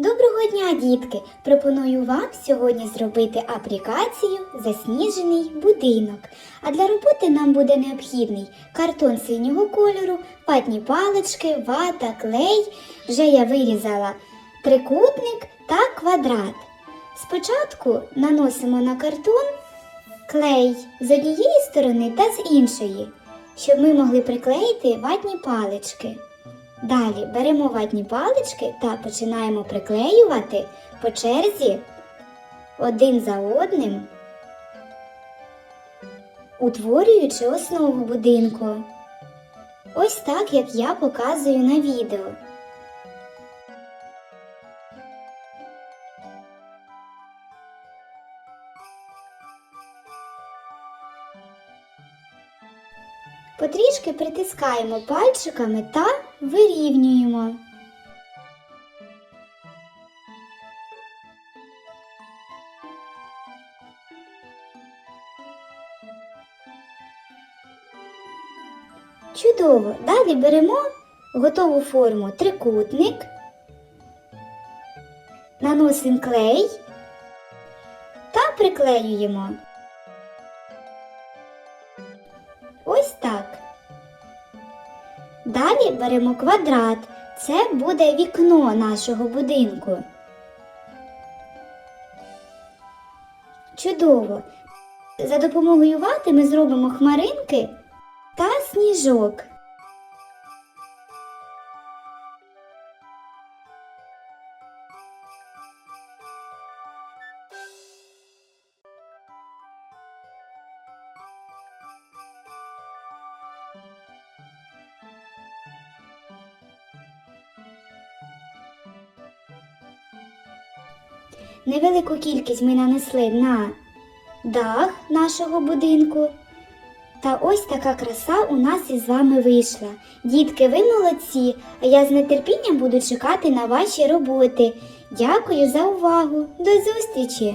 Доброго дня, дітки! Пропоную вам сьогодні зробити аплікацію Засніжений будинок. А для роботи нам буде необхідний картон синього кольору, ватні палички, вата, клей. Вже я вирізала трикутник та квадрат. Спочатку наносимо на картон клей з однієї сторони та з іншої, щоб ми могли приклеїти ватні палички. Далі беремо ватні палички та починаємо приклеювати по черзі один за одним, утворюючи основу будинку. Ось так, як я показую на відео. Потрішки притискаємо пальчиками та вирівнюємо. Чудово! Далі беремо готову форму трикутник, наносимо клей та приклеюємо. Ось так. Далі беремо квадрат. Це буде вікно нашого будинку. Чудово! За допомогою вати ми зробимо хмаринки та сніжок. Невелику кількість ми нанесли на дах нашого будинку. Та ось така краса у нас із вами вийшла. Дітки, ви молодці, а я з нетерпінням буду чекати на ваші роботи. Дякую за увагу. До зустрічі!